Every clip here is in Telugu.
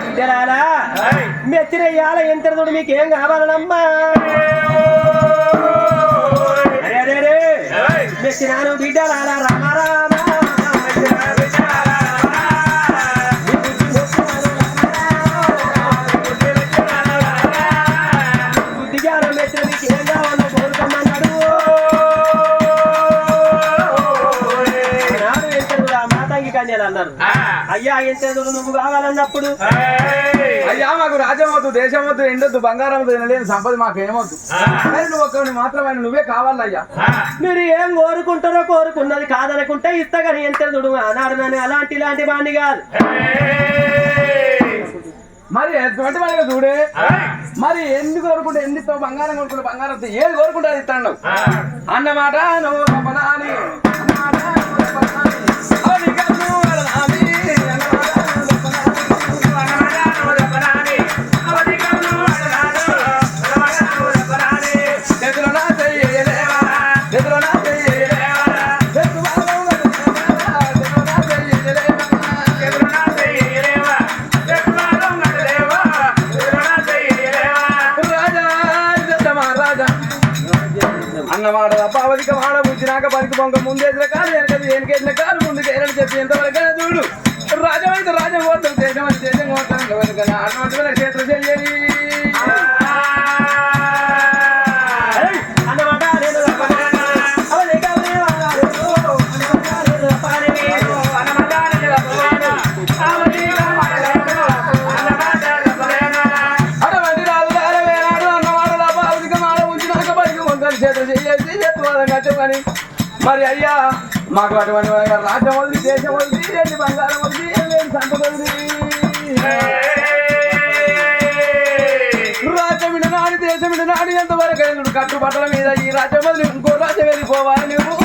బిడ్డలారా మెచ్చిరయ్యాల ఎంతడు మీకు ఏం కావాలనమ్మా మెచ్చినాను బిడ్డలారా రామ కన్యలు అన్నారు. అయ్యా ఎంతడు నువ్వు కావాలన్నప్పుడు. అయ్యా మాకు రాజ్యం వద్దు దేశం వద్దు ఎండొద్దు బంగారం వద్దు తినలేని సంపద మాకు ఏమొద్దు కానీ నువ్వు ఒక్కడిని మాత్రమే నువ్వే కావాలయ్యా. మీరు ఏం కోరుకుంటారో కోరుకున్నది కాదనుకుంటే ఇస్తా కానీ ఎంత దుడు అన్నాడు నన్ను అలాంటి ఇలాంటి వాడిని కాదు. మరి ఎటువంటి వాడిగా చూడే? మరి ఎందుకు కోరుకుంటే ఎందుకు ఇస్తావు బంగారం కోరుకుంటే బంగారం. ఏది కోరుకుంటే అది ఇస్తాడు అన్నమాట నువ్వు తపనాని వాడ బతికి బొంగ ముందేసిన కాదు వెనకది వెనకేసిన కాదు ముందుకు ఏరని చెప్పి ఎంతవరకు చూడు. రాజం అయితే రాజం కోరుతాం దేశం అయితే దేశం కోరుతాం వెనక అటువంటి క్షేత్రం చెయ్యాలి ఏయ్! మరి అయ్యా మాకు అటువంటి రాజ్యం వదిలి దేశం వదిలి ఏంటి బంగారం వదిలి ఏంటి సంత వదిలి రాజ్యం నాడి దేశం నాడి ఎంతవరకు నువ్వు కట్టుబట్టల మీద ఈ రాజ్యం వదిలి ఇంకో రాజ్యం వెళ్ళిపోవాలి నువ్వు.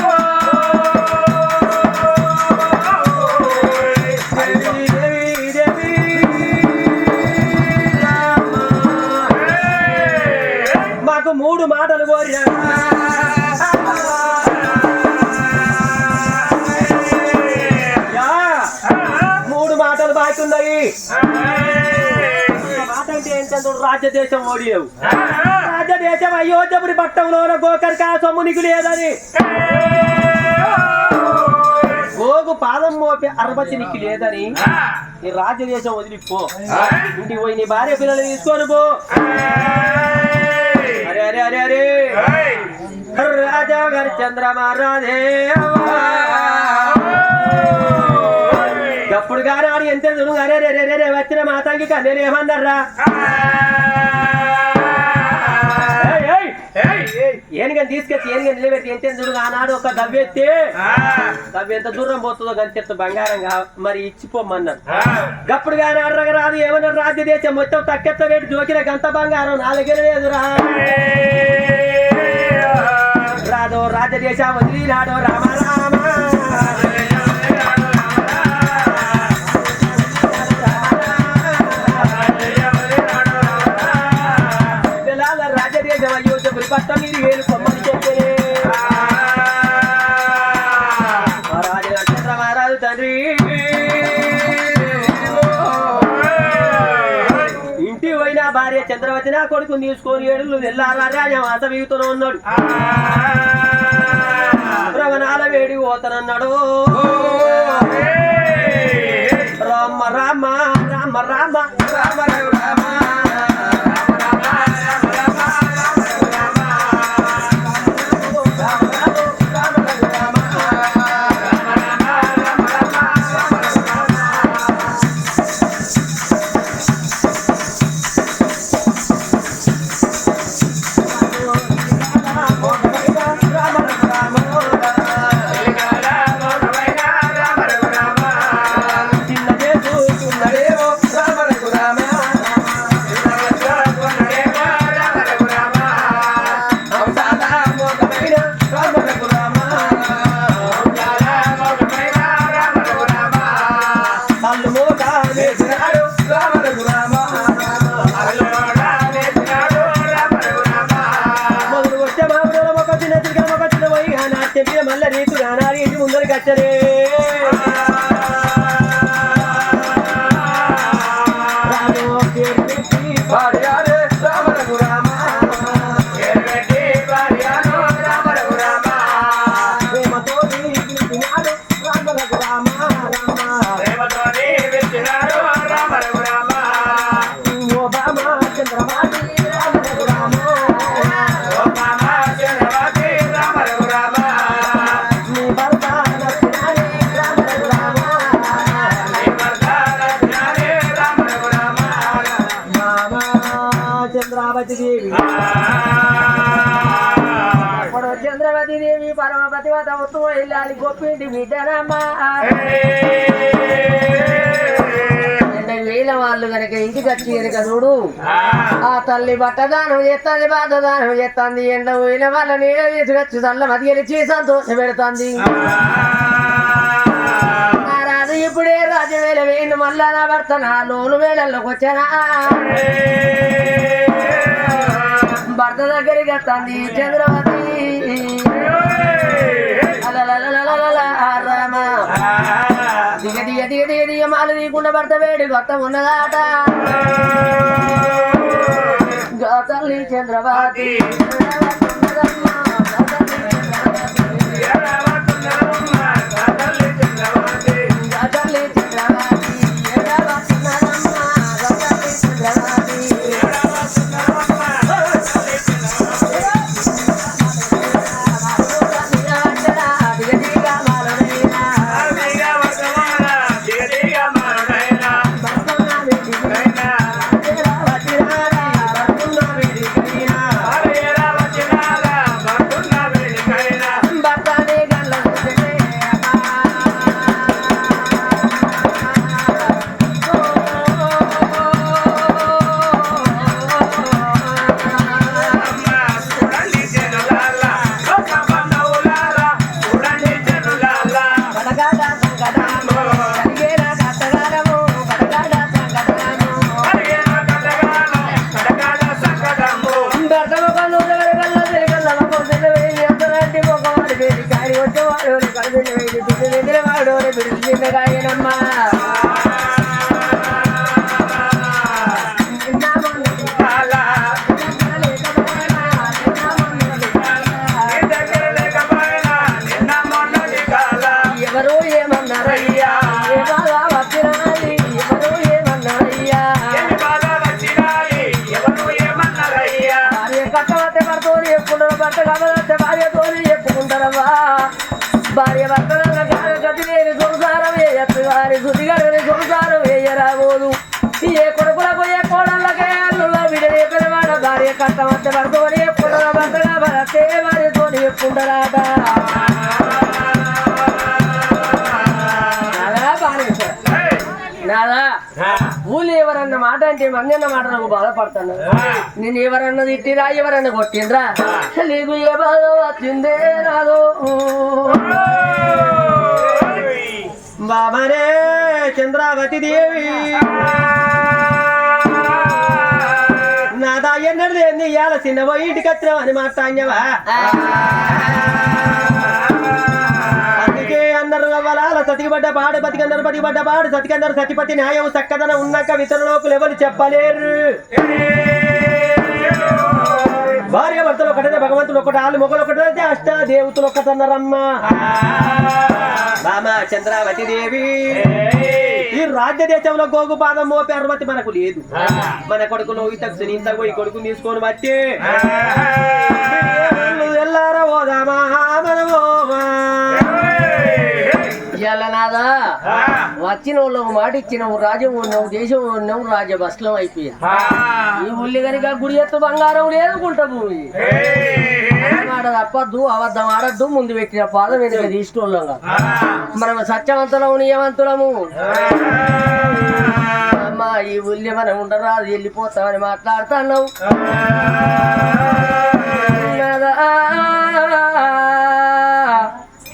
మాకు మూడు మాటలు కోరిన ఏంటంటే రాజ్యదేశం ఓడియవు. రాజ్యదేశం అయోధ్యపురి పట్టంలోన గోకరికా సొమ్ము నీకు లేదని. గోగు పాదం మోపి అరబతి నీకు లేదని నీ రాజ్యదేశం వదిలిపో. ఇంటికి పోయి నీ భార్య పిల్లలు తీసుకొని పో. అరే అరే అరే అరే. రాజా గారి చంద్రమారాధే ఎప్పుడు కానీ ఆడు ఎంత దును అరే రే రే రే వచ్చిన మాతాంగి కన్నేలు ఏమన్నారా ఏనుగని తీసుకొచ్చి ఏనుగని నిలబెట్టి ఎంత దుడు ఆనాడు ఒక దవ్వెత్తి దవ్వ ఎంత దూరం పోతుందో గంతెత్తు బంగారం మరి ఇచ్చిపోమన్నారు గప్పుడు కానీ అడరగ రాదు ఏమన్నారు రాజ్య దేశం మొత్తం తక్కెత్త వేటి జోకిన గంత బంగారం నా దగ్గర లేదురా రాదో రాజ్య దేశం వదిలినాడో రామ తీసుకొని ఏడులు వెళ్ళారా రాజా మాత వీగుతూనే ఉన్నాడు. రవణాల వేడి పోతానన్నాడు. రామ రామ రామ. రామ రామ రామ. Lettere ఎనభై వేల వాళ్ళు గనక ఇంటికి వచ్చి కనుక చూడు. ఆ. తల్లి బట్టదానం చేస్తుంది బాధదానం చేస్తుంది ఎండ వేల వాళ్ళ నీడ తీసుకొచ్చి చల్ల మతిగలిచి సంతోషం పెడుతుంది. రాజు ఇప్పుడే రాజు వేల వేయండి మళ్ళా నా భర్త నా లోను వేళల్లోకి వచ్చానా భర్త దగ్గరికి వస్తుంది చంద్రవతి మాల భర్త వేడి కొత్త ఉన్నదాట. గా తల్లి చంద్రవతి ఊళ్ళు ఎవరన్న మాట అంటే మన్నన్న మాట నాకు బాధపడతాను. నేను ఎవరన్నా తిట్టిరా ఎవరన్నా కొట్టిండ్రా? నీకు ఏ బాధ వచ్చిందే రాదు? బాబరే చంద్రావతి దేవి. కదా ఎన్నడు ఏంది ఇవాళ చిన్నవో ఇంటికి వచ్చినావు అని మాట్లాడినవా? అందుకే అందరు అవ్వాల సతికిబడ్డ పాడు బతికందరు బతికిబడ్డ పాడు సతికందరు సతిపతి న్యాయం చక్కదన ఉన్నాక ఇతరులకు ఎవరు చెప్పలేరు. భార్య భర్తలు ఒకటే భగవంతుడు ఒకటి ఆలు మొగలు ఒకటే అష్ట దేవతలు ఒకటన్నారమ్మా. రామ చంద్రావతి దేవి. ఈ రాజ్య దేశంలో గోగు పాదం మోపే అర్మతి మనకు లేదు. మన కొడుకులో ఇతకు ఇంత పోయి కొడుకు తీసుకొని వచ్చి ఎల్లారా ఓదామా మనమోమా వచ్చిన వాళ్ళకు మాట ఇచ్చినావు రాజ్యం ఉన్నావు దేశం ఉన్నావు రాజ్య బస్లం అయిపోయింది. ఈ ఉల్లి కనుక గుడి ఎత్తు బంగారం లేదుకుంటా భూమి. మాట తప్పద్దు అబద్ధం ఆడద్దు ముందు పెట్టిన పాదం వెనుక తీసుకోలేం మనం సత్యవంతులము నియమంతులము అమ్మా ఈ ఉల్లి మనం ఉండరాదు వెళ్ళిపోతామని మాట్లాడుతున్నావు.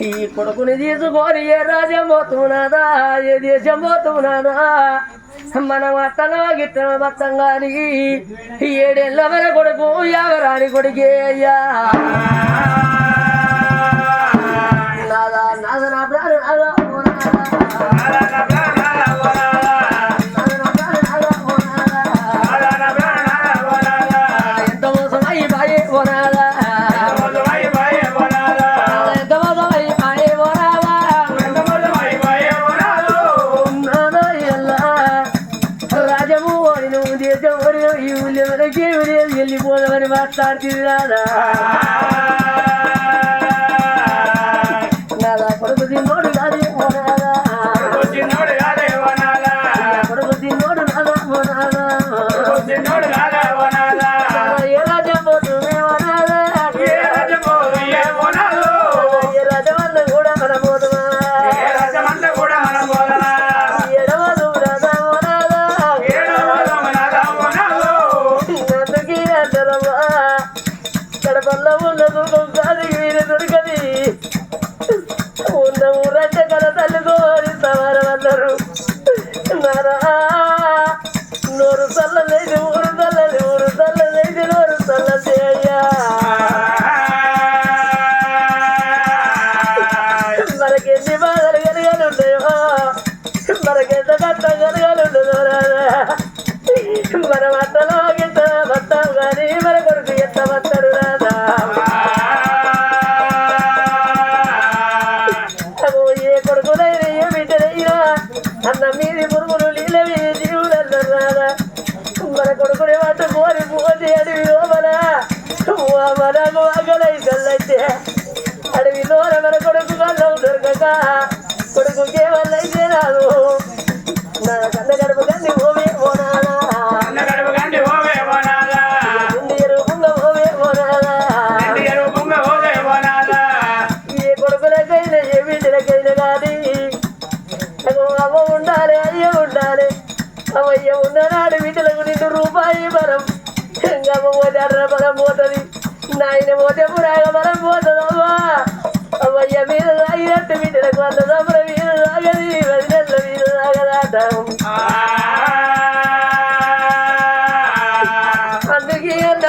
ఈ కొడుకుని తీసుకొని ఏ రాజ్యం పోతున్నాదా? ఏ దేశం పోతున్నాదా? మనం అట్టనో గిట్టనో మొత్తం ఏడేళ్ళ వర కొడుకు ఎవరాని కొడుకే అయ్యా. నాదా నాద నా ప్రాణ వెళ్ళిపోదామని మాట్లాడుతుంది చేశారు నారా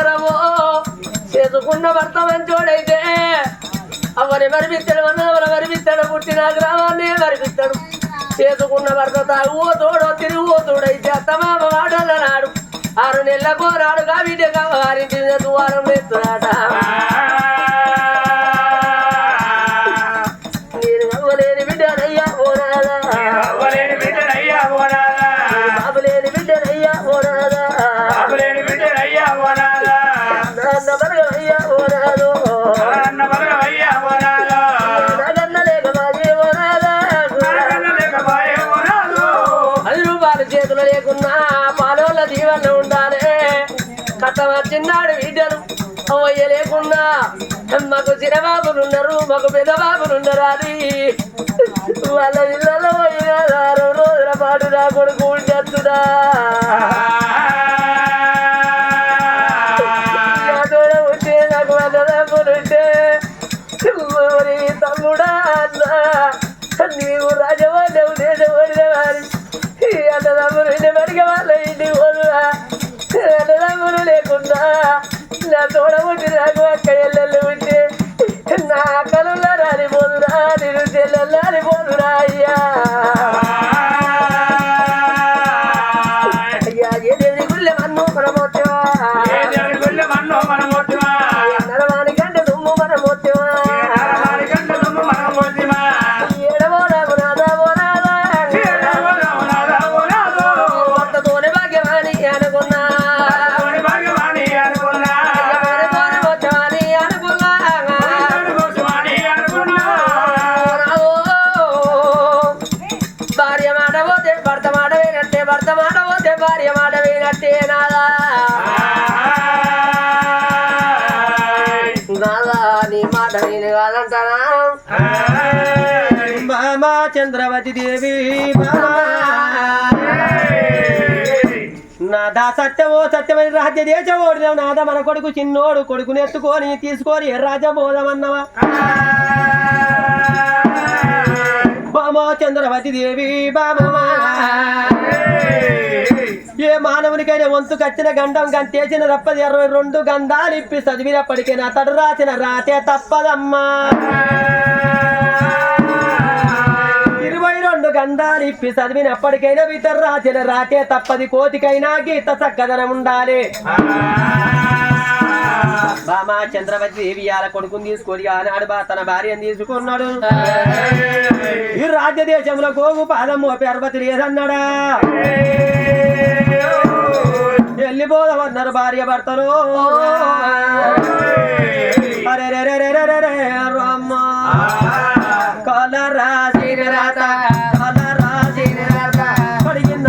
అందుకే చేసుకున్న భర్త మంచోడైతే అవని మరిపిస్తాడు అన్నవర మరిపిస్తాడు పుట్టిన గ్రామాన్ని మరిపిస్తాడు చేసుకున్న భర్త తాగువో తోడో తిరుగువో తోడైతే అత్తమామ వాడల నాడు. ఆరు నెలల పోరాడు కాబట్టి వారింటి మీద ద్వారం ఎత్తురాట ఉన్న లేకున్నా దీవెన ఉండాలే. కథ వచ్చిన్నాడు బిడ్డలు అవ్వయ్య లేకున్నా మాకు చిరబాబులున్నారు మాకు పెద్దబాబులున్నారు అది. వాళ్ళ ఇళ్ళలో పోయిన రోజుల పాటు నా కొడుకు ఉండొచ్చుదా నా తోడ ఉంటే నాకు అక్క ఎల్లెళ్ళు ఉంటే నా కలుల్లో రాలిపోదురా నేను చెల్లెళ్ళు రాలిపోదురా అయ్యా. భార్య మాట పోతే భర్త మాట వేనట్టే భర్త మాట పోతే భార్య మాట వేనట్టే నాదా నాదా నీ మాట నేను కాదంటానా? బామా చంద్రవతి దేవి నాదా సత్యమో సత్యమని రాజ్య దేశం ఓడినావు. నాదా మన కొడుకు చిన్నోడు కొడుకుని ఎత్తుకొని తీసుకొని ఏ రాజ్యం పోదామన్నవా బామా చంద్రవతి దేవి బామా. ఏ మానవునికైనా వంతు కచ్చిన గండం గంతేసిన తప్పది ఇరవై రెండు గంధాలు ఇప్పి చదివినప్పటికీ నా తడు రాసిన రాతే తప్పదమ్మా. ఇరవై రెండు గంధాలు ఇప్పి చదివినప్పటికైనా ఇతరు రాసిన రాతే తప్పది కోతికైనా గీత చక్కదనం ఉండాలి. బామా చంద్రవతి దేవి ఆల కొడుకుని తీసుకొని ఆనాడు బా తన భార్యను తీసుకున్నాడు. ఈ రాజ్య దేశంలో గోగు పాదం మోపి అరవతి లేదన్నాడా? వెళ్ళిపోదామన్నారు భార్య భర్తలు. అరే రే రే రే రే రే రే రామ్మ. కలరా కలరా పడిగిన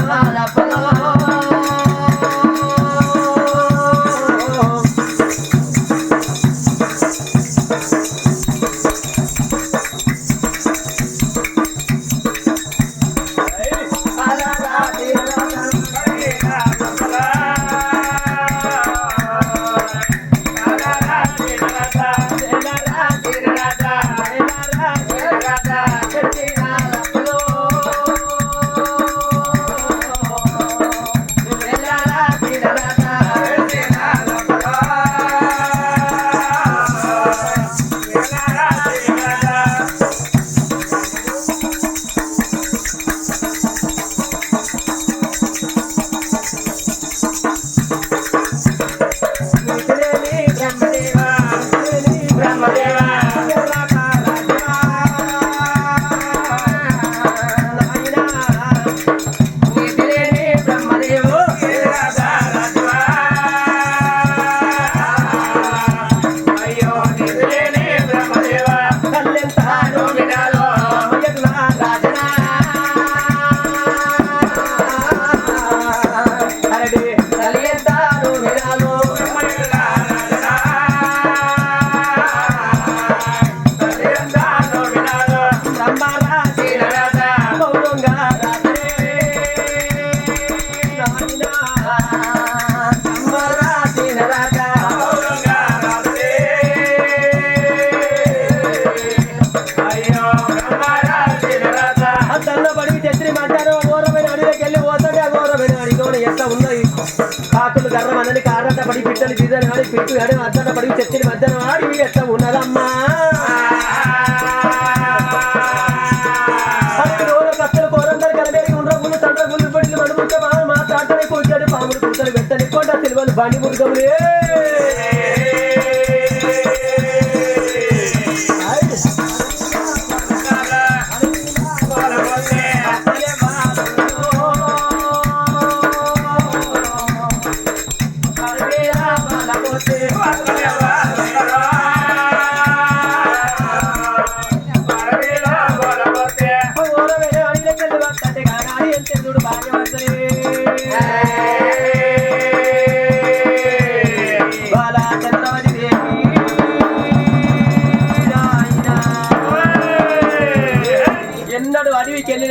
మా తాటని కూర్చొని పాములు కూర్చొని వెట్టని ఎట్లా ఉన్నదమ్మా బండి మురుగములే.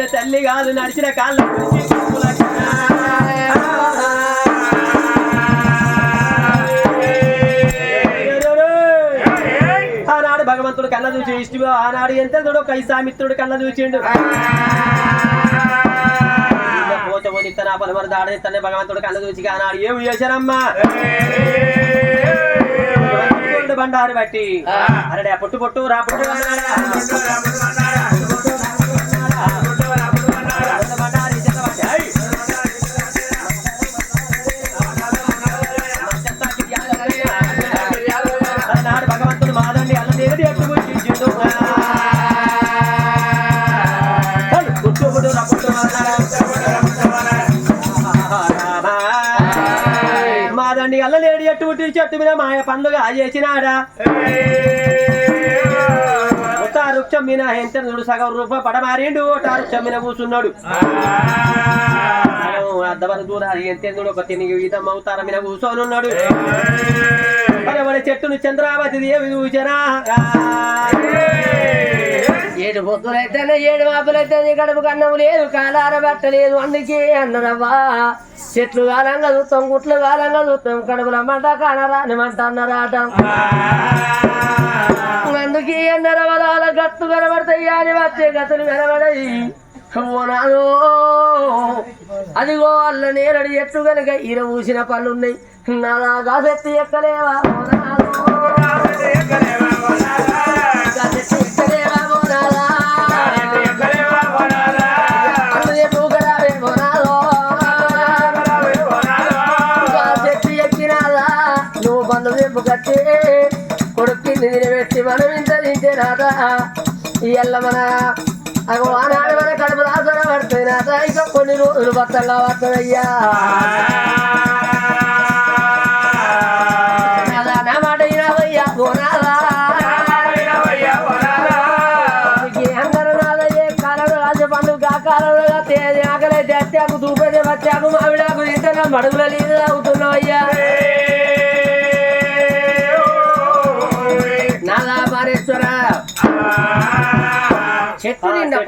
అడవికి తల్లి కాదు నడిచిన కాళ్ళ ఆనాడు భగవంతుడు కళ్ళ చూసి ఇష్టం ఆనాడు ఎంత చూడు కైసామిత్రుడు కళ్ళ చూసిండు పోత పోనిత్తన పలుమరు దాడనిత్తనే భగవంతుడు కళ్ళ చూసి ఆనాడు ఏమి చేశారమ్మా? బండారు బట్టి. అరడే పొట్టు పొట్టు రా పొట్టు. నాడు భగవంతుడు మాదండి అల్ల దేవుడి ఎట్టు గుర్తించిండు గుర్తుపుడు రపుడు మాదండి అల్లలేడి ఎట్టు పుట్టి చెట్టు మీద మాయ పండుగ చేసినాడా వృక్షం మీద ఎంత చూడు సగం రూప పడమారిండు ఒట్టా వృక్షం మీద కూర్చున్నాడు. అద్దవర దూరాలు ఎంత ఒక తిని ఈతం అవుతార మీద కూర్చొని ఉన్నాడు మరి చెట్టును చంద్రావతి దేవి చూచరా ఏడు పొద్దులైతేనే ఏడు వాపులైతేనే కడుపు కన్నం లేదు కాలార బట్టలేదు అందుకే అన్నరవ్వా చెట్లు కాలంగా చూస్తాం గుట్లు కాలంగా చూస్తాం కడుపుల మంట కానరాని మంట అన్నరాట. అందుకే అన్నరవరాల గట్టు కనబడతాయి అని వచ్చే గతులు కనబడయి ఓనాదో అదిగో అల్ల నేరడి ఎట్టు కనుక ఈర ఊసిన పళ్ళున్నాయి. నాగా శక్తి ఎక్కలేవా కట్టి కొడుక్కి నిలబెట్టి మనం ఇంత తింటేనాదా ఇయ్యల్ల మన అగో ఆనాడు మన కడుపు దాసన పడుతుంది నాదా ఇక కొన్ని రోజులు బట్టల్లో వస్తుందయ్యా మడుగుల నీళ్ళు తాగుతున్నావయ్యా నాదా పారేశ్వర చెట్టు నిండా